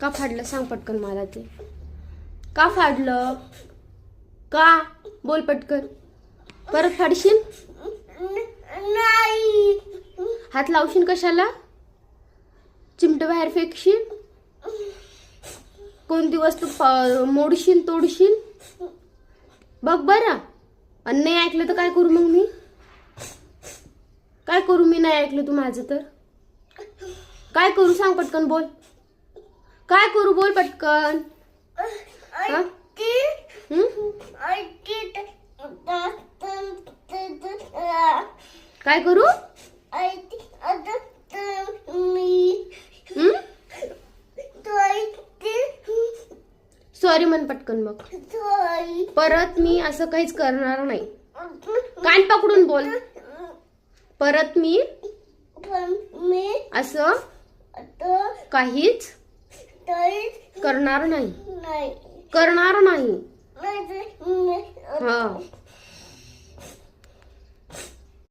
का फाडलं? सांग पटकन मला ते. का फाडलं? का? बोल पटकन. परत फाडशील? नाही. हात लावशील कशाला? चिमटे बाहेर फेकशील? कोणती वस्तू मोडशील तोडशील? बघ बरं. आणि नाही ऐकलं तर काय करू मग मी? काय करू मी नाही ऐकलं तू माझं तर? काय करू? सांग पटकन बोल. काय करू बोल पटकन हा? हं? काय करू? सॉरी म्हण पटकन मग परत मी असं काहीच करणार नाही कान पकडून बोल परत मी असं काहीच करणार नाही. करणार नाही. हा.